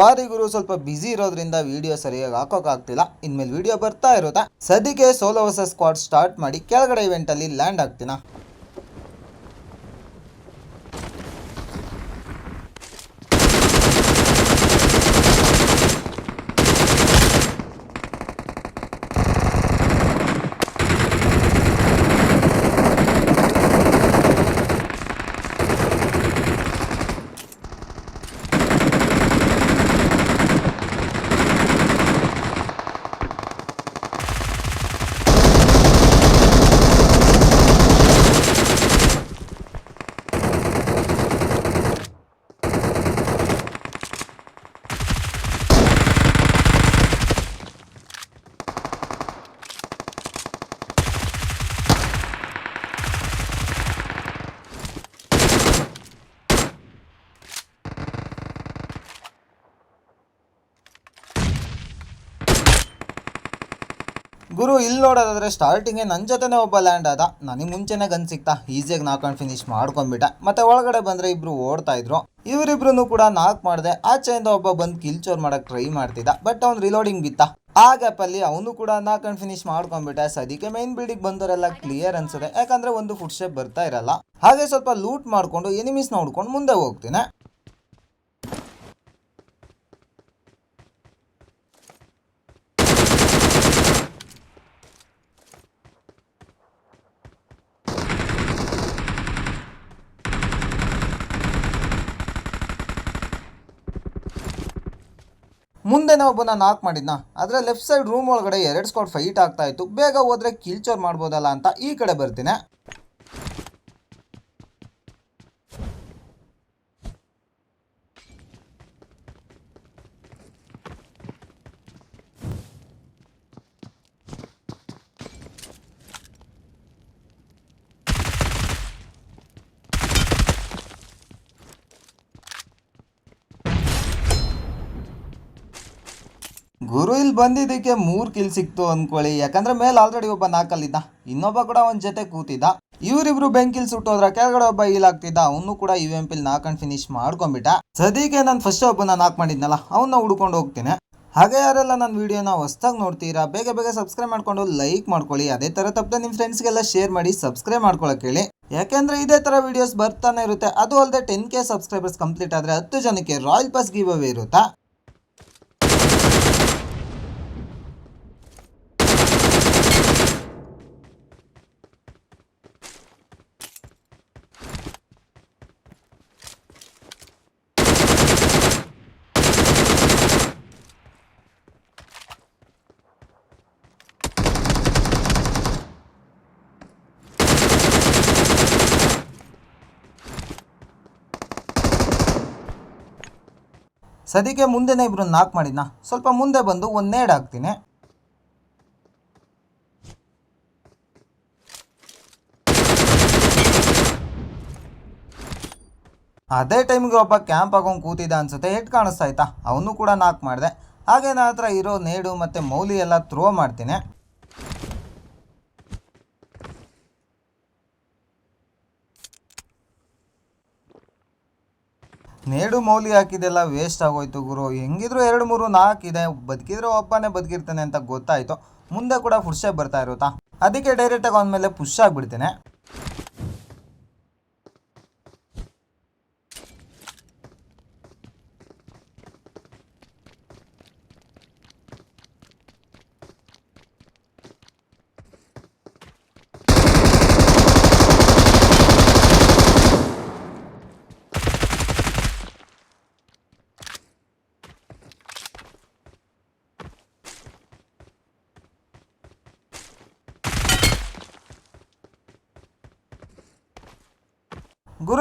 ಸಾರಿ ಗುರು, ಸ್ವಲ್ಪ ಬ್ಯುಸಿ ಇರೋದ್ರಿಂದ ವಿಡಿಯೋ ಸರಿಯಾಗಿ ಹಾಕೋಕ್ಕಾಗ್ತಿಲ್ಲ ಇನ್ಮೇಲೆ ವಿಡಿಯೋ ಬರ್ತಾ ಇರುತ್ತೆ. ಸದ್ಯಕ್ಕೆ ಸೋಲೋ ಹೊಸ ಸ್ಕ್ವಾಡ್ ಸ್ಟಾರ್ಟ್ ಮಾಡಿ ಕೆಳಗಡೆ ಇವೆಂಟಲ್ಲಿ ಲ್ಯಾಂಡ್ ಆಗ್ತೀನ ಗುರು ಇಲ್ಲಿ ಸ್ಟಾರ್ಟಿಂಗೇ ನನ್ನ ಜೊತೆನೇ ಒಬ್ಬ ಲ್ಯಾಂಡ್ ಆದ. ನನಗೆ ಮುಂಚೆನೇ ಗನ್ ಸಿಕ್ತಾ ಈಸಿಯಾಗಿ ಅಂಡ್ ಫಿನಿಶ್ ಮಾಡ್ಕೊಂಡ್ಬಿಟ್ಟ. ಮತ್ತೆ ಒಳಗಡೆ ಬಂದ್ರೆ ಇಬ್ರು ಓಡ್ತಾ ಇದ್ರು. ಇವರಿಬ್ರು ಕೂಡ ನಾಕ್ ಮಾಡಿದೆ. ಆಚೆಯಿಂದ ಒಬ್ಬ ಬಂದು ಕಿಲ್ಚೋರ್ ಮಾಡಕ್ ಟ್ರೈ ಮಾಡ್ತಿದ್ದ. ಬಟ್ ಅವ್ನು ರಿಲೋಡಿಂಗ್ ಬಿತ್ತ. ಆ ಗ್ಯಾಪ್ ಅಲ್ಲಿ ಅವನು ಕೂಡ ನಾಕೊಂಡು ಫಿನಿಶ್ ಮಾಡ್ಕೊಂಡ್ಬಿಟ್ಟ. ಸದ್ಯಕ್ಕೆ ಮೈನ್ ಬಿಲ್ಡಿಂಗ್ ಬಂದವರೆಲ್ಲ ಕ್ಲಿಯರ್ ಅನ್ಸುತ್ತೆ. ಯಾಕಂದ್ರೆ ಒಂದು ಫುಡ್ ಸ್ಟೆಪ್ ಬರ್ತಾ ಇರಲ್ಲ. ಹಾಗೆ ಸ್ವಲ್ಪ ಲೂಟ್ ಮಾಡ್ಕೊಂಡು ಎನಿಮೀಸ್ ನೋಡ್ಕೊಂಡು ಮುಂದೆ ಹೋಗ್ತೀನಿ. ಮುಂದೆನೇ ಒಬ್ಬನ ನಾಕ್ ಮಾಡಿದ್ನ? ಆದರೆ ಲೆಫ್ಟ್ ಸೈಡ್ ರೂಮ್ ಒಳಗಡೆ ಎರಡು ಸ್ಕಾಟ್ ಫೈಟ್ ಆಗ್ತಾ ಇತ್ತು. ಬೇಗ ಹೋದ್ರೆ ಕಿಲ್ಚೋರ್ ಮಾಡ್ಬೋದಲ್ಲ ಅಂತ ಈ ಕಡೆ ಬರ್ತೀನಿ. ಗುರು ಇಲ್ಲಿ ಬಂದಿದ್ದಕ್ಕೆ ಮೂರು ಕಿಲ್ ಸಿಕ್ತು ಅನ್ಕೊಳ್ಳಿ. ಯಾಕಂದ್ರೆ ಮೇಲೆ ಆಲ್ರೆಡಿ ಒಬ್ಬ ನಾಕಲ್ಲಿದ್ದ. ಇನ್ನೊಬ್ಬ ಕೂಡ ಒಂದ್ ಜೊತೆ ಕೂತಿದ್ದ. ಇವರಿಬ್ರು ಬೆಂಕಿಲ್ ಸುಟ್ಟೋದ್ರ ಕೆಳಗಡೆ ಒಬ್ಬ ಈಲ್ ಆಗ್ತಿದ್ದ. ಅವನು ಕೂಡ U M pill and finish ಮಾಡ್ಕೊಂಡ್ಬಿಟ್ಟ. ಸದ್ಯಕ್ಕೆ ನಾನು ಫಸ್ಟ್ ಒಬ್ಬನ ನಾಕ್ ಮಾಡಿದ್ನಲ್ಲ ಅವನ್ನ ಹುಡ್ಕೊಂಡು ಹೋಗ್ತೇನೆ. ಹಾಗೆ ಯಾರೆಲ್ಲ ನನ್ನ ವಿಡಿಯೋನ ಹೊಸ್ದಾಗಿ ನೋಡ್ತೀರಾ, ಬೇಗ ಬೇಗ ಸಬ್ಸ್ಕ್ರೈಬ್ ಮಾಡ್ಕೊಂಡು ಲೈಕ್ ಮಾಡ್ಕೊಳ್ಳಿ. ಅದೇ ತರ ತಪ್ಪದೆ ನಿಮ್ಮ ಫ್ರೆಂಡ್ಸ್ಗೆಲ್ಲ ಶೇರ್ ಮಾಡಿ ಸಬ್ಸ್ಕ್ರೈಬ್ ಮಾಡ್ಕೊಳಕ್ ಹೇಳಿ. ಯಾಕೆಂದ್ರೆ ಇದೇ ತರ ವಿಡಿಯೋಸ್ ಬರ್ತಾನೆ ಇರುತ್ತೆ. ಅದು ಅಲ್ಲದೆ ಟೆನ್ ಕೆ ಸಬ್ಸ್ಕ್ರೈಬರ್ಸ್ ಕಂಪ್ಲೀಟ್ ಆದ್ರೆ ಹತ್ತು ಜನಕ್ಕೆ ರಾಯಲ್ ಪಾಸ್ ಗಿವ್ ಅವೇ ಇರುತ್ತಾ? ಸದ್ಯಕ್ಕೆ ಮುಂದೆನೇ ಇಬ್ರು ನಾಕ್ ಮಾಡಿದ್ನ. ಸ್ವಲ್ಪ ಮುಂದೆ ಬಂದು ನೇಡ್ ಹಾಕ್ತೀನಿ. ಅದೇ ಟೈಮ್ಗೆ ಒಬ್ಬ ಕ್ಯಾಂಪ್ ಹಾಕೊಂಡು ಕೂತಿದ್ದ ಅನ್ಸುತ್ತೆ, ಹೆಡ್ ಕಾಣಿಸ್ತಾ ಆಯ್ತಾ ಅವನು ಕೂಡ ನಾಕ್ ಮಾಡಿದೆ. ಹಾಗೆ ನನ್ನ ಹತ್ರ ಇರೋ ನೇಡು ಮತ್ತೆ ಮೌಲಿ ಎಲ್ಲ ಥ್ರೋ ಮಾಡ್ತೀನಿ. ನೇಡು ಮೌಲಿ ಹಾಕಿದೆಲ್ಲ ವೇಸ್ಟ್ ಆಗೋಯ್ತು ಗುರು. ಹೆಂಗಿದ್ರು ಎರಡು ಮೂರು ನಾಲ್ಕು ಇದೆ. ಬದುಕಿದ್ರೆ ಒಬ್ಬನೇ ಬದುಕಿರ್ತಾನೆ ಅಂತ ಗೊತ್ತಾಯ್ತು. ಮುಂದೆ ಕೂಡ ಫುರ್ಸೆ ಬರ್ತಾ ಇರುತ್ತಾ? ಅದಕ್ಕೆ ಡೈರೆಕ್ಟಾಗಿ ಅವನ ಮೇಲೆ ಪುಷ್ ಆಗಿಬಿಡ್ತೇನೆ.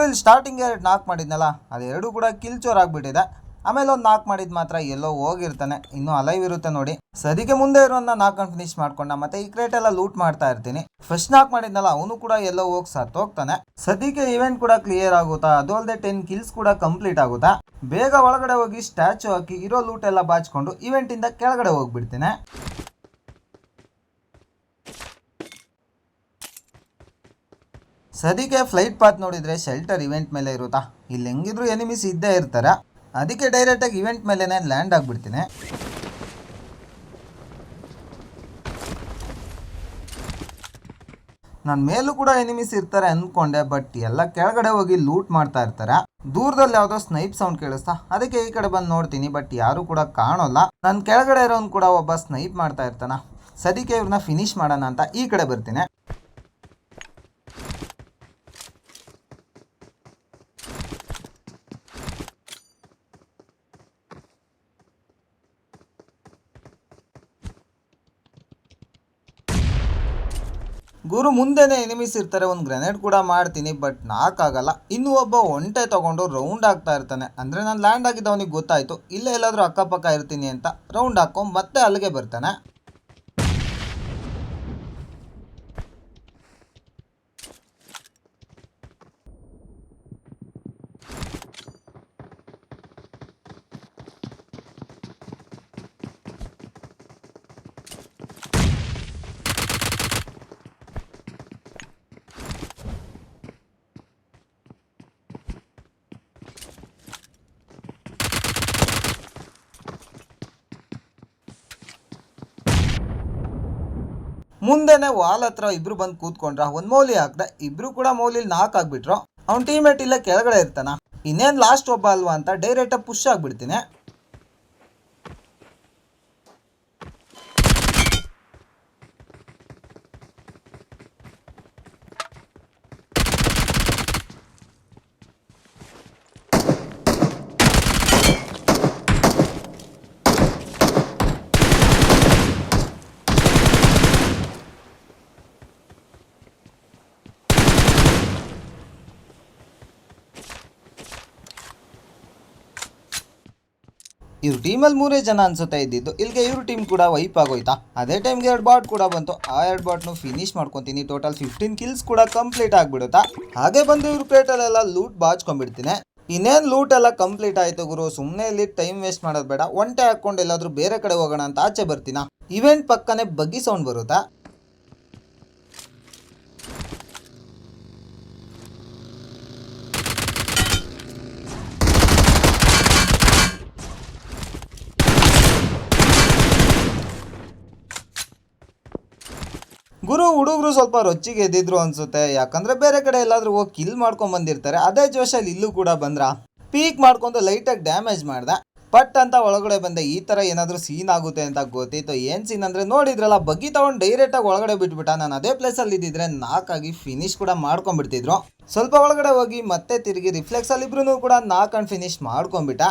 ಇಲ್ಲಿ ಸ್ಟಾರ್ಟಿಂಗ್ ಎರಡು ನಾಕ್ ಮಾಡಿದ್ನಲ್ಲ, ಅದೆರಡು ಕೂಡ ಕಿಲ್ಚೋರ್ ಆಗಿಬಿಟ್ಟಿದೆ. ಆಮೇಲೆ ಒಂದು ನಾಕ್ ಮಾಡಿದ್ ಮಾತ್ರ ಎಲ್ಲೋ ಹೋಗಿರ್ತಾನೆ, ಇನ್ನೂ ಅಲೈವ್ ಇರುತ್ತೆ ನೋಡಿ. ಸದಿಗೆ ಮುಂದೆ ಇರೋನ್ನ ನಾಲ್ಕನ್ನು ಫಿನಿಶ್ ಮಾಡ್ಕೊಂಡ, ಮತ್ತೆ ಈ ಕ್ರೇಟ್ ಎಲ್ಲ ಲೂಟ್ ಮಾಡ್ತಾ ಇರ್ತೀನಿ. ಫಸ್ಟ್ ನಾಕ್ ಮಾಡಿದ್ನಲ್ಲ, ಅವನು ಕೂಡ ಎಲ್ಲೋ ಹೋಗಿ ಸತ್ತೋಗ್ತಾನೆ ಸದ್ಯಕ್ಕೆ ಇವೆಂಟ್ ಕೂಡ ಕ್ಲಿಯರ್ ಆಗುತ್ತಾ, ಅದು ಅಲ್ಲದೆ ಟೆನ್ ಕಿಲ್ಸ್ ಕೂಡ ಕಂಪ್ಲೀಟ್ ಆಗುತ್ತಾ? ಬೇಗ ಒಳಗಡೆ ಹೋಗಿ ಸ್ಟ್ಯಾಚು ಹಾಕಿ, ಇರೋ ಲೂಟ್ ಎಲ್ಲ ಬಾಚ್ಕೊಂಡು ಇವೆಂಟ್ ಇಂದ ಕೆಳಗಡೆ ಹೋಗ್ಬಿಡ್ತೇನೆ. ಸದ್ಯಕ್ಕೆ ಫ್ಲೈಟ್ ಪಾತ್ ನೋಡಿದ್ರೆ ಶೆಲ್ಟರ್ ಇವೆಂಟ್ ಮೇಲೆ ಇರುತ್ತಾ? ಇಲ್ಲಿ ಹೆಂಗಿದ್ರು ಎನಿಮಿಸ್ ಇದ್ದೇ ಇರ್ತಾರೆ. ಅದಕ್ಕೆ ಡೈರೆಕ್ಟಾಗಿ ಇವೆಂಟ್ ಮೇಲೇ ಲ್ಯಾಂಡ್ ಆಗಿಬಿಡ್ತೀನಿ. ನಾನು ಮೇಲೂ ಕೂಡ ಎನಿಮೀಸ್ ಇರ್ತಾರೆ ಅಂದ್ಕೊಂಡೆ ಬಟ್ ಎಲ್ಲ ಕೆಳಗಡೆ ಹೋಗಿ ಲೂಟ್ ಮಾಡ್ತಾ ಇರ್ತಾರೆ. ದೂರದಲ್ಲಿ ಯಾವುದೋ ಸ್ನೈಪ್ ಸೌಂಡ್ ಕೇಳಿಸ್ತಾ? ಅದಕ್ಕೆ ಈ ಕಡೆ ಬಂದು ನೋಡ್ತೀನಿ ಬಟ್ ಯಾರು ಕೂಡ ಕಾಣೋಲ್ಲ. ನನ್ನ ಕೆಳಗಡೆ ಇರೋನ್ ಕೂಡ ಒಬ್ಬ ಸ್ನೈಪ್ ಮಾಡ್ತಾ ಇರ್ತಾನ. ಸದ್ಯಕ್ಕೆ ಇವ್ರನ್ನ ಫಿನಿಶ್ ಮಾಡೋಣ ಅಂತ ಈ ಕಡೆ ಬರ್ತೀನಿ. ಗುರು ಮುಂದೆನೆ ಎನಿಮೀಸ್ ಇರ್ತಾರೆ, ಒಂದು ಗ್ರೆನೇಡ್ ಕೂಡ ಮಾಡ್ತೀನಿ ಬಟ್ ನಾಕಾಗಲ್ಲ ಇನ್ನು ಒಬ್ಬ ಒಂಟೆ ತಗೊಂಡು ರೌಂಡ್ ಆಗ್ತಾ ಇರ್ತಾನೆ. ಅಂದರೆ ನಾನು ಲ್ಯಾಂಡ್ ಆಗಿದ್ದ ಅವನಿಗೆ ಗೊತ್ತಾಯ್ತು. ಇಲ್ಲೇ ಎಲ್ಲಾದರೂ ಅಕ್ಕಪಕ್ಕ ಇರ್ತೀನಿ ಅಂತ ರೌಂಡ್ ಹಾಕೊಂಡು ಮತ್ತೆ ಅಲ್ಲಿಗೆ ಬರ್ತಾನೆ. ಮುಂದೆನೆ ವಾಲ್ ಹತ್ರ ಇಬ್ರು ಬಂದು ಕೂತ್ಕೊಂಡ್ರ, ಒಂದ್ ಮೌಲಿ ಹಾಕ್ದ, ಇಬ್ರು ಕೂಡ ಮೌಲಿಲಿ ನಾಕ್ ಆಗ್ಬಿಟ್ರು. ಅವ್ನ ಟೀಮೇಟ್ ಇಲ್ಲ ಕೆಳಗಡೆ ಇರ್ತಾನ. ಇನ್ನೇನ್ ಲಾಸ್ಟ್ ಒಬ್ಬ ಅಲ್ವಾ ಅಂತ ಡೈರೆಕ್ಟ್ ಪುಷ್ ಆಗ್ಬಿಡ್ತೀನಿ. ಇವ್ರ ಟೀಮಲ್ಲಿ ಮೂರೇ ಜನ ಅನ್ಸುತ್ತೆ ಇದ್ದಿದ್ದು ಇಲ್ಲಿಗೆ ಇವ್ರ ಟೀಮ್ ಕೂಡ ವೈಪ್ ಆಗೋಯ್ತಾ? ಅದೇ ಟೈಮ್ಗೆ ಎರಡು ಬಾಟ್ ಕೂಡ ಬಂತು. ಆ ಎರಡು ಬಾಟ್ನು ಫಿನಿಶ್ ಮಾಡ್ಕೊತೀನಿ. ಟೋಟಲ್ ಫಿಫ್ಟೀನ್ ಕಿಲ್ಸ್ ಕೂಡ ಕಂಪ್ಲೀಟ್ ಆಗ್ಬಿಡುತ್ತಾ? ಹಾಗೆ ಬಂದು ಇವ್ರ ಪ್ಲೇಟಲ್ಲೆಲ್ಲ ಲೂಟ್ ಬಾಚ್ಕೊಂಡ್ಬಿಡ್ತೀನಿ. ಇನ್ನೇನು ಲೂಟ್ ಎಲ್ಲ ಕಂಪ್ಲೀಟ್ ಆಯ್ತು ಗುರು. ಸುಮ್ಮನೆ ಇಲ್ಲಿ ಟೈಮ್ ವೇಸ್ಟ್ ಮಾಡೋದು ಬೇಡ. ಒಂಟೆ ಹಾಕೊಂಡು ಎಲ್ಲಾದ್ರೂ ಬೇರೆ ಕಡೆ ಹೋಗೋಣ ಅಂತ ಆಚೆ ಬರ್ತೀನ? ಇವೆಂಟ್ ಪಕ್ಕನೆ ಬಗ್ಗಿ ಸೌಂಡ್ ಬರುತ್ತಾ? ಗುರು ಹುಡುಗರು ಸ್ವಲ್ಪ ರೊಚ್ಚಿಗೆ ಎದ್ದಿದ್ರು ಅನ್ಸುತ್ತೆ. ಯಾಕಂದ್ರೆ ಬೇರೆ ಕಡೆ ಎಲ್ಲಾದ್ರೂ ಹೋಗಿ ಕಿಲ್ ಮಾಡ್ಕೊಂಡ್ ಬಂದಿರ್ತಾರೆ. ಅದೇ ಜೋಶಲ್ಲಿ ಇಲ್ಲೂ ಕೂಡ ಬಂದ್ರ? ಪೀಕ್ ಮಾಡ್ಕೊಂಡು ಲೈಟಾಗಿ ಡ್ಯಾಮೇಜ್ ಮಾಡ್ದ. ಪಟ್ ಅಂತ ಒಳಗಡೆ ಬಂದೆ. ಈ ತರ ಏನಾದ್ರೂ ಸೀನ್ ಆಗುತ್ತೆ ಅಂತ ಗೊತ್ತಿತ್ತು. ಏನ್ ಸೀನ್ ಅಂದ್ರೆ ನೋಡಿದ್ರಲ್ಲ, ಬಗ್ಗಿ ತಗೊಂಡು ಡೈರೆಕ್ಟ್ ಆಗಿ ಒಳಗಡೆ ಬಿಟ್ಬಿಟ್ಟ. ನಾನು ಅದೇ ಪ್ಲೇಸ್ ಅಲ್ಲಿ ಇದ್ದಿದ್ರೆ ನಾಕಾಗಿ ಫಿನಿಶ್ ಕೂಡ ಮಾಡ್ಕೊಂಡ್ಬಿಡ್ತಿದ್ರು ಸ್ವಲ್ಪ ಒಳಗಡೆ ಹೋಗಿ ಮತ್ತೆ ತಿರುಗಿ ರಿಫ್ಲೆಕ್ಸ್ ಅಲ್ಲಿ ಇಬ್ರು ಕೂಡ ನಾಕ್ ಅಂಡ್ ಫಿನಿಶ್ ಮಾಡ್ಕೊಂಡ್ಬಿಟ್ಟ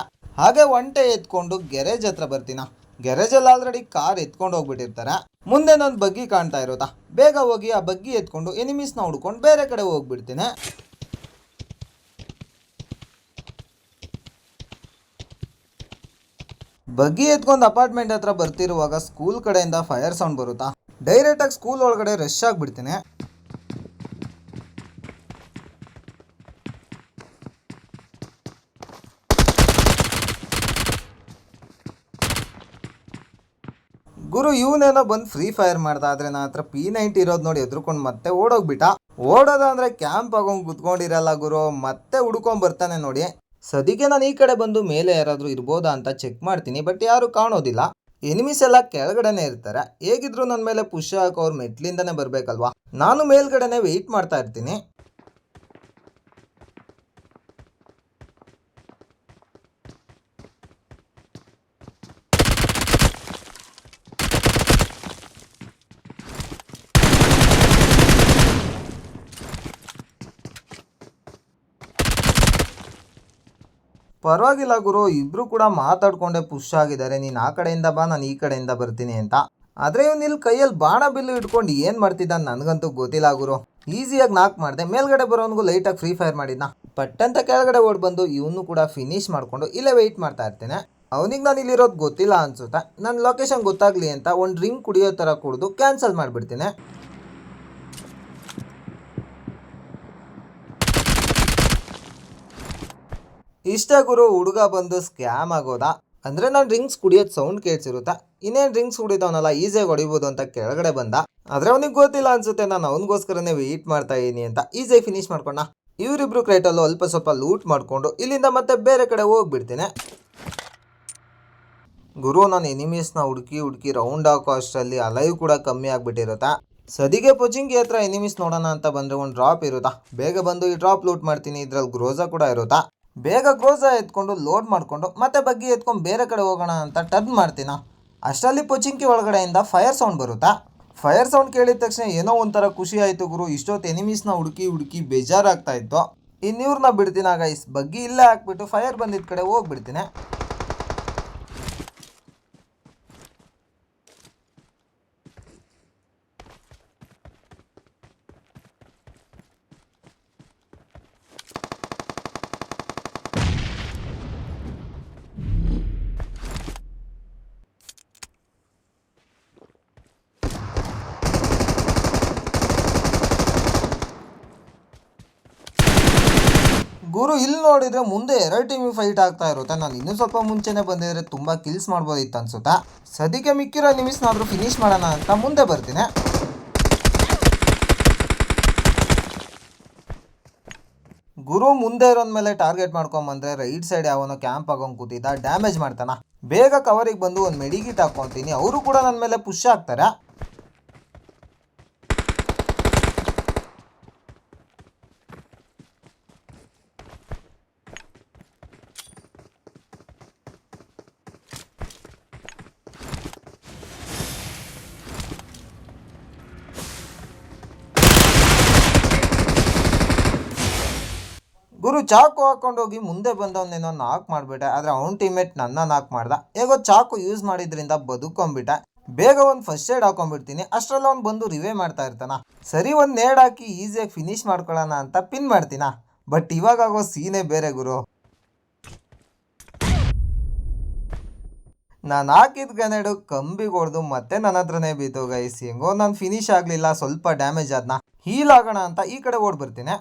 ಹಾಗೆ ಒಂಟೆ ಎತ್ಕೊಂಡು ಗ್ಯಾರೇಜ್ ಹತ್ರ ಬರ್ತೀನ. ಗ್ಯಾರೇಜಲ್ಲಿ ಆಲ್ರೆಡಿ ಕಾರ್ ಎತ್ಕೊಂಡು ಹೋಗ್ಬಿಟ್ಟಿರ್ತಾರೆ. ಮುಂದೆ ನನ್ನ ಬಗ್ಗಿ ಕಾಣ್ತಾ ಇರೋದಾ? ಬೇಗ ಹೋಗಿ ಆ ಬಗ್ಗಿ ಎತ್ಕೊಂಡು ಎನಿಮೀಸ್ನ ಹುಡ್ಕೊಂಡು ಬೇರೆ ಕಡೆ ಹೋಗ್ಬಿಡ್ತೀನಿ. ಬಗ್ಗಿ ಎತ್ಕೊಂಡು ಅಪಾರ್ಟ್ಮೆಂಟ್ ಹತ್ರ ಬರ್ತಿರುವಾಗ ಸ್ಕೂಲ್ ಕಡೆಯಿಂದ ಫೈರ್ ಸೌಂಡ್ ಬರುತ್ತಾ? ಡೈರೆಕ್ಟ್ ಆಗಿ ಸ್ಕೂಲ್ ಒಳಗಡೆ ರಶ್ ಆಗಿಬಿಡ್ತೀನಿ. ಗುರು, ಇವನೇನೋ ಬಂದು ಫ್ರೀ ಫೈರ್ ಮಾಡ್ದ, ಆದ್ರೆ ನನ್ನ ಹತ್ರ ಪಿ ನೈಂಟಿ ಇರೋದು ನೋಡಿ ಎದ್ರುಕೊಂಡು ಮತ್ತೆ ಓಡೋಗ್ಬಿಟ್ಟ. ಓಡೋದಂದ್ರೆ ಕ್ಯಾಂಪ್ ಆಗೋಂಗ್ ಕುತ್ಕೊಂಡಿರಲ್ಲ ಗುರು, ಮತ್ತೆ ಹುಡ್ಕೊಂಡ್ ಬರ್ತಾನೆ ನೋಡಿ. ಸದ್ಯಕ್ಕೆ ನಾನು ಈ ಕಡೆ ಬಂದು ಮೇಲೆ ಯಾರಾದ್ರೂ ಇರ್ಬೋದಾ ಅಂತ ಚೆಕ್ ಮಾಡ್ತೀನಿ ಬಟ್ ಯಾರು ಕಾಣೋದಿಲ್ಲ. ಎನಿಮೀಸ್ ಎಲ್ಲ ಕೆಳಗಡೆನೆ ಇರ್ತಾರೆ. ಹೇಗಿದ್ರು ನನ್ನ ಮೇಲೆ ಪುಷ್ ಹಾಕೋರು ಮೆಟ್ಲಿಂದನೇ ಬರ್ಬೇಕಲ್ವಾ? ನಾನು ಮೇಲ್ಗಡೆನೆ ವೆಯ್ಟ್ ಮಾಡ್ತಾ ಇರ್ತೀನಿ. ಪರವಾಗಿಲ್ಲ ಗುರು, ಇಬ್ರು ಕೂಡ ಮಾತಾಡ್ಕೊಂಡೆ ಪುಷ್ ಆಗಿದ್ದಾರೆ. ನೀನು ಆ ಕಡೆಯಿಂದ ಬಾ, ನಾನು ಈ ಕಡೆಯಿಂದ ಬರ್ತೀನಿ ಅಂತ. ಆದ್ರೆ ಇವ್ನು ಇಲ್ಲಿ ಕೈಯಲ್ಲಿ ಬಾಣ ಬಿಲ್ಲು ಇಟ್ಕೊಂಡು ಏನು ಮಾಡ್ತಿದ್ದ ನನಗಂತೂ ಗೊತ್ತಿಲ್ಲ ಗುರು. ಈಸಿಯಾಗಿ ನಾಕ್ ಮಾಡಿದೆ. ಮೇಲ್ಗಡೆ ಬರೋನ್ಗೂ ಲೈಟಾಗಿ ಫ್ರೀ ಫೈರ್ ಮಾಡಿದ್ನ. ಪಟ್ಟಂತ ಕೆಳಗಡೆ ಓಡ್ ಬಂದು ಇವನು ಕೂಡ ಫಿನಿಶ್ ಮಾಡಿಕೊಂಡು ಇಲ್ಲೇ ವೆಯ್ಟ್ ಮಾಡ್ತಾ ಇರ್ತೇನೆ. ಅವನಿಗೆ ನಾನು ಇಲ್ಲಿರೋದು ಗೊತ್ತಿಲ್ಲ ಅನ್ಸುತ್ತೆ. ನನ್ನ ಲೊಕೇಶನ್ ಗೊತ್ತಾಗ್ಲಿ ಅಂತ ಒಂದು ಡ್ರಿಂಕ್ ಕುಡಿಯೋ ಥರ ಕುಡಿದು ಕ್ಯಾನ್ಸಲ್ ಮಾಡಿಬಿಡ್ತೀನಿ. ಇಷ್ಟ ಗುರು ಹುಡುಗ ಬಂದು ಸ್ಕ್ಯಾಮ್ ಆಗೋದಾ? ಅಂದ್ರೆ ನಾನು ಡ್ರಿಂಕ್ಸ್ ಕುಡಿಯೋದು ಸೌಂಡ್ ಕೇಳ್ಸಿರುತ್ತ? ಇನ್ನೇನು ಡ್ರಿಂಕ್ಸ್ ಕುಡಿದವನಲ್ಲ ಈಸಿಯಾಗಿ ಹೊಡಿಬೋದು ಅಂತ ಕೆಳಗಡೆ ಬಂದ? ಆದ್ರೆ ಅವನಿಗೆ ಗೊತ್ತಿಲ್ಲ ಅನ್ಸುತ್ತೆ, ನಾನು ಅವನಿಗೋಸ್ಕರನೇ ವೆಯ್ಟ್ ಮಾಡ್ತಾ ಇದೀನಿ ಅಂತ. ಈಸಿಯಾಗಿ ಫಿನಿಶ್ ಮಾಡ್ಕೊಂಡ. ಇವರಿಬ್ರು ಕ್ರೈಟಲ್ಲೂ ಅಲ್ಪ ಸ್ವಲ್ಪ ಲೂಟ್ ಮಾಡಿಕೊಂಡು ಇಲ್ಲಿಂದ ಮತ್ತೆ ಬೇರೆ ಕಡೆ ಹೋಗ್ಬಿಡ್ತೀನಿ. ಗುರು, ನಾನು ಎನಿಮೀಸ್ನ ಹುಡುಕಿ ಹುಡುಕಿ ರೌಂಡ್ ಹಾಕೋ ಅಷ್ಟರಲ್ಲಿ ಅಲೈವ್ ಕೂಡ ಕಮ್ಮಿ ಆಗ್ಬಿಟ್ಟಿರುತ್ತಾ? ಸದಿಗೆ ಪೋಚಿಂಗ್ ಹತ್ರ ಎನಿಮೀಸ್ ನೋಡೋಣ ಅಂತ ಬಂದ್ರೆ ಒಂದು ಡ್ರಾಪ್ ಇರುತ್ತಾ? ಬೇಗ ಬಂದು ಈ ಡ್ರಾಪ್ ಲೂಟ್ ಮಾಡ್ತೀನಿ, ಇದ್ರಲ್ಲಿ ಗ್ರೋಜಾ ಕೂಡ ಇರುತ್ತಾ? ಬೇಗ ಕ್ಲೋಸ್ ಎತ್ಕೊಂಡು ಲೋಡ್ ಮಾಡಿಕೊಂಡು ಮತ್ತೆ ಬಗ್ಗಿ ಎತ್ಕೊಂಡು ಬೇರೆ ಕಡೆ ಹೋಗೋಣ ಅಂತ ಟರ್ನ್ ಮಾಡ್ತೀನ? ಅಷ್ಟರಲ್ಲಿ ಪೊಚಿಂಕಿ ಒಳಗಡೆಯಿಂದ ಫೈರ್ ಸೌಂಡ್ ಬರುತ್ತಾ? ಫೈರ್ ಸೌಂಡ್ ಕೇಳಿದ ತಕ್ಷಣ ಏನೋ ಒಂಥರ ಖುಷಿ ಆಯಿತು ಗುರು. ಇಷ್ಟೊತ್ತು ಎನಿಮೀಸ್ನ ಹುಡುಕಿ ಹುಡುಕಿ ಬೇಜಾರಾಗ್ತಾ ಇತ್ತು. ಇನ್ನಿವ್ರನ್ನ ಬಿಡ್ತೀನಾಗ ಗೈಸ್ ಬಗ್ಗಿ ಇಲ್ಲೇ ಹಾಕ್ಬಿಟ್ಟು ಫೈರ್ ಬಂದಿದ್ದ ಕಡೆ ಹೋಗ್ಬಿಡ್ತೀನಿ ಗುರು ಇಲ್ಲಿ ನೋಡಿದ್ರೆ ಮುಂದೆ ಎರಡು ಟೀಮ್ ಫೈಟ್ ಆಗ್ತಾ ಇರುತ್ತೆ. ನಾನು ಇನ್ನೂ ಸ್ವಲ್ಪ ಮುಂಚೆನೆ ಬಂದಿದ್ರೆ ತುಂಬಾ ಕಿಲ್ಸ್ ಮಾಡ್ಬೋದಿತ್ತು ಅನ್ಸುತ್ತಾ? ಸದ್ಯಕ್ಕೆ ಮಿಕ್ಕಿರೋ ನಿಮಿಷನಾದ್ರೂ ಫಿನಿಶ್ ಮಾಡೋಣ ಅಂತ ಮುಂದೆ ಬರ್ತೀನಿ. ಗುರು ಮುಂದೆ ಇರೋನ್ ಮೇಲೆ ಟಾರ್ಗೆಟ್ ಮಾಡ್ಕೊಂಬಂದ್ರೆ ರೈಟ್ ಸೈಡ್ ಯಾವನೋ ಕ್ಯಾಂಪ್ ಆಗೋನ್ ಕೂತಿದ್ದ ಡ್ಯಾಮೇಜ್ ಮಾಡ್ತಾನ. ಬೇಗ ಕವರಿಗೆ ಬಂದು ಒಂದು ಮೆಡಿಗಿಟ್ ಹಾಕೊಂತೀನಿ. ಅವರು ಕೂಡ ನನ್ನ ಮೇಲೆ ಪುಷ್ ಆಗ್ತಾರೆ. ಗುರು ಚಾಕು ಹಾಕೊಂಡು ಹೋಗಿ ಮುಂದೆ ಬಂದವನೇನೋ ನಾಕ್ ಮಾಡ್ಬಿಟ್ಟೆ, ಆದ್ರೆ ಅವ್ನ ಟೀಮೇಟ್ ನನ್ನ ನಾಕ್ ಮಾಡ್ದ. ಹೇಗೋ ಚಾಕು ಯೂಸ್ ಮಾಡಿದ್ರಿಂದ ಬದುಕೊಂಡ್ಬಿಟ್ಟೆ. ಬೇಗ ಒಂದು ಫಸ್ಟ್ ಏಡ್ ಹಾಕೊಂಡ್ಬಿಡ್ತೀನಿ, ಅಷ್ಟ್ರಲ್ಲಿ ಅವ್ನು ಬಂದು ರಿವೇ ಮಾಡ್ತಾ ಇರ್ತಾನ. ಸರಿ, ಒಂದು ನೇಡ್ ಹಾಕಿ ಈಸಿಯಾಗಿ ಫಿನಿಶ್ ಮಾಡ್ಕೊಳ್ಳೋಣ ಅಂತ ಪಿನ್ ಮಾಡ್ತೀನ. ಬಟ್ ಇವಾಗ ಆಗೋ ಸೀನೇ ಬೇರೆ ಗುರು. ನಾನು ಹಾಕಿದ ಗನೆಡು ಕಂಬಿಗೆ ಹೊಡೆದು ಮತ್ತೆ ನನ್ನ ಹತ್ರನೇ ಬೀತು ಗೈಸ್ ಹೆಂಗೋ ನಾನು ಫಿನಿಶ್ ಆಗಲಿಲ್ಲ, ಸ್ವಲ್ಪ ಡ್ಯಾಮೇಜ್ ಆದ್ನ. ಹೀಲ್ ಆಗೋಣ ಅಂತ ಈ ಕಡೆ ಓಡ್ ಬರ್ತೀನಿ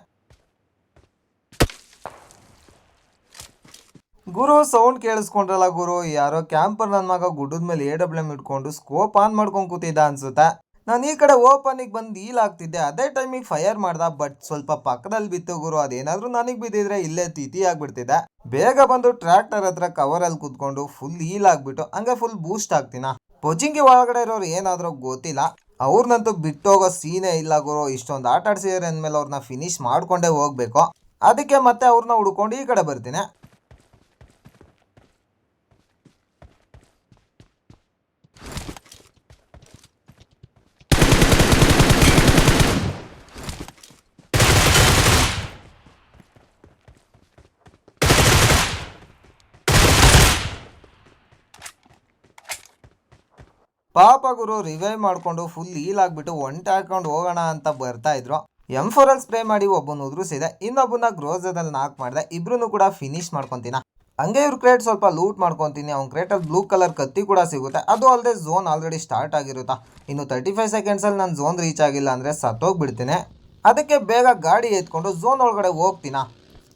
ಗುರು ಸೌಂಡ್ ಕೇಳಿಸ್ಕೊಂಡ್ರಲ್ಲ ಗುರು, ಯಾರೋ ಕ್ಯಾಂಪರ್ ನನ್ನ ಮಗ ಗುಡ್ಡದ ಮೇಲೆ ಎ ಡಬ್ಲ್ಯೂ ಎಂ ಇಟ್ಕೊಂಡು ಸ್ಕೋಪ್ ಆನ್ ಮಾಡ್ಕೊಂಡು ಕೂತಿದ್ದ ಅನ್ಸುತ್ತೆ? ನಾನು ಈ ಕಡೆ ಓಪನಿಗೆ ಬಂದು ಈಲ್ ಆಗ್ತಿದ್ದೆ, ಅದೇ ಟೈಮಿಗೆ ಫೈರ್ ಮಾಡ್ದ ಬಟ್ ಸ್ವಲ್ಪ ಪಕ್ಕದಲ್ಲಿ ಬಿತ್ತು ಗುರು, ಅದೇನಾದ್ರೂ ನನಗೆ ಬಿದ್ದಿದ್ರೆ ಇಲ್ಲೇ ತಿಥಿ ಆಗ್ಬಿಡ್ತಿದ್ದೆ. ಬೇಗ ಬಂದು ಟ್ರ್ಯಾಕ್ಟರ್ ಹತ್ರ ಕವರಲ್ಲಿ ಕುತ್ಕೊಂಡು ಫುಲ್ ಈಲ್ ಆಗ್ಬಿಟ್ಟು, ಹಂಗೆ ಫುಲ್ ಬೂಸ್ಟ್ ಆಗ್ತೀನ. ಪೊಚಿಂಗಿ ಒಳಗಡೆ ಇರೋರು ಏನಾದ್ರೂ ಗೊತ್ತಿಲ್ಲ. ಅವ್ರನ್ನಂತೂ ಬಿಟ್ಟೋಗೋ ಸೀನೇ ಇಲ್ಲ ಗುರು, ಇಷ್ಟೊಂದು ಆಟ ಆಡ್ಸಿದ್ರೆ ಅಂದಮೇಲೆ ಅವ್ರನ್ನ ಫಿನಿಶ್ ಮಾಡ್ಕೊಂಡೇ ಹೋಗ್ಬೇಕು. ಅದಕ್ಕೆ ಮತ್ತೆ ಅವ್ರನ್ನ ಹುಡ್ಕೊಂಡು ಈ ಕಡೆ ಬರ್ತೀನಿ. ಪಾಪ ಗುರು ರಿವೈವ್ ಮಾಡ್ಕೊಂಡು ಫುಲ್ ಹೀಲ್ ಆಗಿಬಿಟ್ಟು ಒಂಟೆ ಹಾಕೊಂಡು ಹೋಗೋಣ ಅಂತ ಬರ್ತಾ ಇದ್ರು. ಎಂ ಫೋರ್ ಅಲ್ಲಿ ಸ್ಪ್ರೇ ಮಾಡಿ ಒಬ್ಬನ ಉದುರಿಸಿದೆ. ಇನ್ನೊಬ್ಬನ ಗ್ರೋಸದಲ್ಲಿ ನಾಕ್ ಮಾಡಿದೆ. ಇಬ್ರು ಕೂಡ ಫಿನಿಶ್ ಮಾಡ್ಕೊಂತೀನ. ಹಂಗೆ ಇವ್ರ ಕ್ರೇಟ್ ಸ್ವಲ್ಪ ಲೂಟ್ ಮಾಡ್ಕೊತೀನಿ. ಅವ್ನ ಕ್ರೇಟಲ್ಲಿ ಬ್ಲೂ ಕಲರ್ ಕತ್ತಿ ಕೂಡ ಸಿಗುತ್ತೆ. ಅದು ಅಲ್ಲದೆ ಝೋನ್ ಆಲ್ರೆಡಿ ಸ್ಟಾರ್ಟ್ ಆಗಿರುತ್ತಾ? ಇನ್ನು ತರ್ಟಿ ಫೈವ್ ಸೆಕೆಂಡ್ಸಲ್ಲಿ ನಾನು ಝೋನ್ ರೀಚ್ ಆಗಿಲ್ಲ ಅಂದರೆ ಸತ್ತೋಗ್ಬಿಡ್ತೀನಿ. ಅದಕ್ಕೆ ಬೇಗ ಗಾಡಿ ಎತ್ಕೊಂಡು ಝೋನ್ ಒಳಗಡೆ ಹೋಗ್ತೀನ?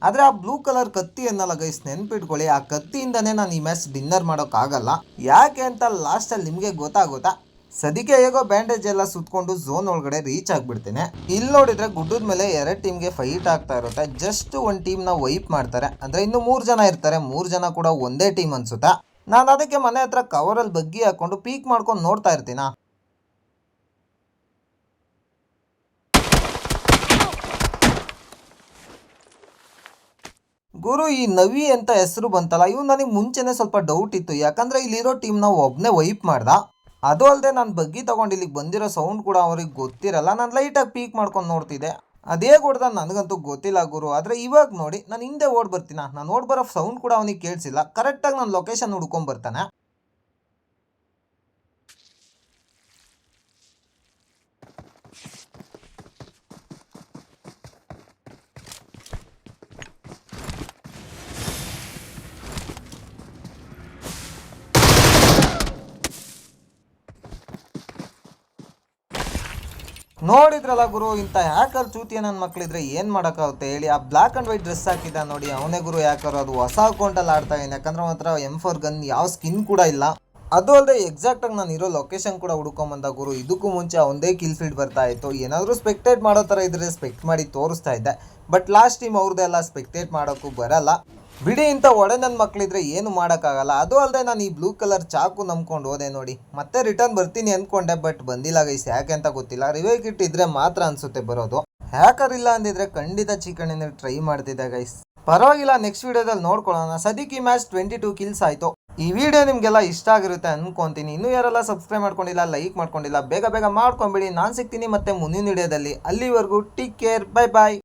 ಆದರೆ ಆ ಬ್ಲೂ ಕಲರ್ ಕತ್ತಿ ಅನ್ನಲ್ಲ ಗೈಸ್ ನೆನ್ಪಿಟ್ಕೊಳ್ಳಿ, ಆ ಕತ್ತಿಯಿಂದನೇ ನಾನು ಈ ಮ್ಯಾಚ್ ಡಿನ್ನರ್ ಮಾಡೋಕ್ಕಾಗಲ್ಲ. ಯಾಕೆ ಅಂತ ಲಾಸ್ಟಲ್ಲಿ ನಿಮಗೆ ಗೊತ್ತಾಗುತ್ತಾ? ಸದ್ಯಕ್ಕೆ ಹೇಗೋ ಬ್ಯಾಂಡೇಜ್ ಎಲ್ಲ ಸುತ್ಕೊಂಡು ಝೋನ್ ಒಳಗಡೆ ರೀಚ್ ಆಗ್ಬಿಡ್ತೇನೆ. ಇಲ್ಲಿ ನೋಡಿದ್ರೆ ಗುಡ್ಡದ ಮೇಲೆ ಎರಡು ಟೀಮ್ಗೆ ಫೈಟ್ ಆಗ್ತಾ ಇರುತ್ತೆ. ಜಸ್ಟ್ ಒಂದು ಟೀಮ್ನ ವೈಪ್ ಮಾಡ್ತಾರೆ. ಅಂದ್ರೆ ಇನ್ನು ಮೂರು ಜನ ಇರ್ತಾರೆ. ಮೂರು ಜನ ಕೂಡ ಒಂದೇ ಟೀಮ್ ಅನ್ಸುತ್ತಾ? ನಾನು ಅದಕ್ಕೆ ಮನೆ ಹತ್ರ ಕವರಲ್ಲಿ ಬಗ್ಗಿ ಹಾಕೊಂಡು ಪೀಕ್ ಮಾಡ್ಕೊಂಡು ನೋಡ್ತಾ ಇರ್ತೀನ? ಗುರು, ಈ ನವಿ ಅಂತ ಹೆಸರು ಬಂತಲ್ಲ ಇವ್ ನನಗೆ ಮುಂಚೆನೆ ಸ್ವಲ್ಪ ಡೌಟ್ ಇತ್ತು. ಯಾಕಂದ್ರೆ ಇಲ್ಲಿರೋ ಟೀಮ್ನ ಒಬ್ನೇ ವೈಪ್ ಮಾಡ್ದ. ಅದು ಅಲ್ಲದೆ ನಾನು ಬಗ್ಗಿ ತಗೊಂಡು ಇಲ್ಲಿಗೆ ಬಂದಿರೋ ಸೌಂಡ್ ಕೂಡ ಅವ್ರಿಗೆ ಗೊತ್ತಿರಲ್ಲ. ನಾನು ಲೈಟಾಗಿ ಪೀಕ್ ಮಾಡ್ಕೊಂಡು ನೋಡ್ತಿದ್ದೆ. ಅದೇ ಹೊಡೆದ ನನಗಂತೂ ಗೊತ್ತಿಲ್ಲ ಗುರು. ಆದರೆ ಇವಾಗ ನೋಡಿ, ನಾನು ಹಿಂದೆ ಓಡ್ ಬರ್ತೀನ? ನಾನು ಓಡ್ ಬರೋ ಸೌಂಡ್ ಕೂಡ ಅವನಿಗೆ ಕೇಳಿಸಿಲ್ಲ. ಕರೆಕ್ಟಾಗಿ ನಾನು ಲೊಕೇಶನ್ ಹುಡ್ಕೊಂಡ್ ನೋಡಿದ್ರಲ್ಲ ಗುರು, ಇಂಥ ಹ್ಯಾಕರ್ ಚೂತಿಯ ನನ್ನ ಮಕ್ಕಳಿದ್ರೆ ಏನು ಮಾಡೋಕ್ಕಾಗುತ್ತೆ ಹೇಳಿ? ಆ ಬ್ಲ್ಯಾಕ್ ಆ್ಯಂಡ್ ವೈಟ್ ಡ್ರೆಸ್ ಹಾಕಿದ್ದ ನೋಡಿ, ಅವನೇ ಗುರು ಹ್ಯಾಕರ್ ಅದು ಹೊಸ ಅಕೌಂಟಲ್ಲಿ ಆಡ್ತಾ ಯಾಕಂದರೆ ಯಾಕಂದ್ರೆ ಮಾತ್ರ ಎಂ ಫೋರ್ ಗನ್ ಯಾವ ಸ್ಕಿನ್ ಕೂಡ ಇಲ್ಲ. ಅದು ಅಲ್ಲದೆ ಎಕ್ಸಾಕ್ಟಾಗಿ ನಾನು ಇರೋ ಲೊಕೇಶನ್ ಕೂಡ ಹುಡ್ಕೊಂಬಂದ ಗುರು, ಇದಕ್ಕೂ ಮುಂಚೆ ಒಂದೇ ಕಿಲ್ ಫೀಲ್ಡ್ ಬರ್ತಾ ಇತ್ತು. ಏನಾದರೂ ಸ್ಪೆಕ್ಟೇಟ್ ಮಾಡೋ ಥರ ಇದ್ರೆ ಸ್ಪೆಕ್ಟ್ ಮಾಡಿ ತೋರಿಸ್ತಾ ಇದ್ದೆ. ಬಟ್ ಲಾಸ್ಟ್ ಟೀಮ್ ಅವ್ರದ್ದೆಲ್ಲ ಸ್ಪೆಕ್ಟೇಟ್ ಮಾಡೋಕ್ಕೂ ಬರಲ್ಲ. ಬಿಡಿ ಇಂಥ ಒಡೆ ನನ್ನ ಮಕ್ಕಳಿದ್ರೆ ಏನು ಮಾಡೋಕ್ಕಾಗಲ್ಲ. ಅದು ಅಲ್ಲದೆ ನಾನು ಈ ಬ್ಲೂ ಕಲರ್ ಚಾಕು ನಂಬ್ಕೊಂಡು ಹೋದೆ ನೋಡಿ. ಮತ್ತೆ ರಿಟರ್ನ್ ಬರ್ತೀನಿ ಅಂದ್ಕೊಂಡೆ ಬಟ್ ಬಂದಿಲ್ಲ ಗೈಸ್ ಯಾಕೆ ಅಂತ ಗೊತ್ತಿಲ್ಲ. ರಿವೇ ಕಿಟ್ ಇದ್ರೆ ಮಾತ್ರ ಅನಿಸುತ್ತೆ ಬರೋದು. ಹ್ಯಾಕರ್ ಇಲ್ಲ ಅಂದಿದ್ರೆ ಖಂಡಿತ ಚಿಕನ್ ಟ್ರೈ ಮಾಡ್ತಿದ್ದೆ ಗೈಸ್ ಪರವಾಗಿಲ್ಲ ನೆಕ್ಸ್ಟ್ ವಿಡಿಯೋದಲ್ಲಿ ನೋಡ್ಕೊಳ್ಳೋಣ. ಸದ್ಯಕ್ಕೆ ಮ್ಯಾಚ್ ಟ್ವೆಂಟಿ ಟೂ ಕಿಲ್ಸ್ ಆಯಿತು. ಈ ವಿಡಿಯೋ ನಿಮಗೆಲ್ಲ ಇಷ್ಟ ಆಗಿರುತ್ತೆ ಅನ್ಕೊಂತೀನಿ. ಇನ್ನೂ ಯಾರೆಲ್ಲ ಸಬ್ಸ್ಕ್ರೈಬ್ ಮಾಡ್ಕೊಂಡಿಲ್ಲ ಲೈಕ್ ಮಾಡ್ಕೊಂಡಿಲ್ಲ, ಬೇಗ ಬೇಗ ಮಾಡ್ಕೊಂಬಿಡಿ. ನಾನು ಸಿಗ್ತೀನಿ ಮತ್ತೆ ಮುಂದಿನ ವಿಡಿಯೋದಲ್ಲಿ. ಅಲ್ಲಿವರೆಗೂ ಟೇಕ್ ಕೇರ್ ಬೈ ಬಾಯ್